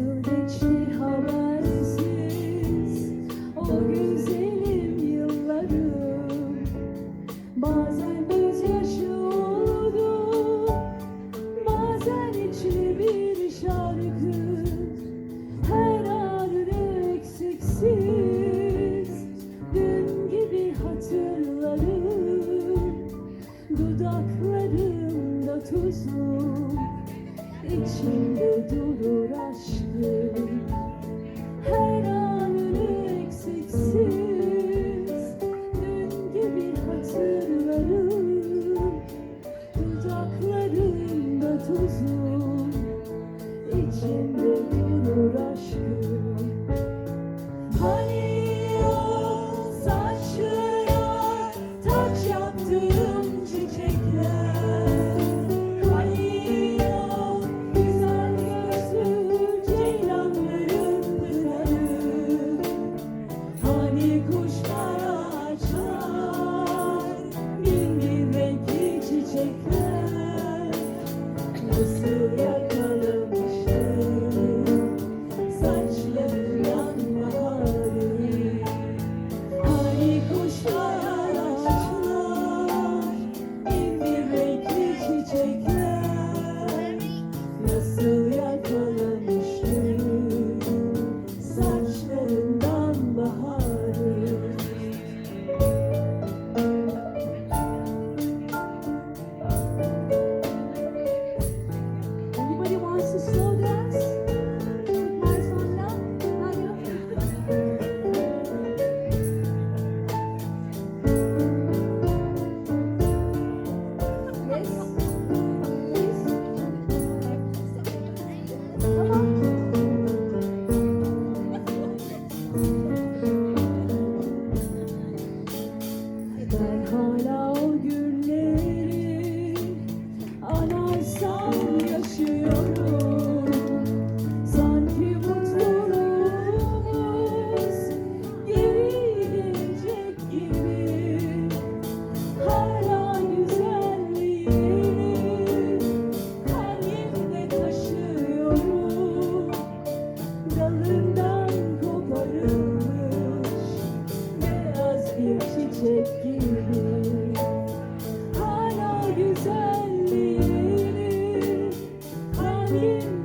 Nasıl geçti habersiz? O güzelim yıllarım Bazen gözyaşı oldu, bazen içli bir şarkı. içimde durur aşkım. Her an eksiksiz. Dün gibi hatırlarım. Dudaklarımda tuzum. İçimde çiçek gibi. Hala güzelliğini Kalbim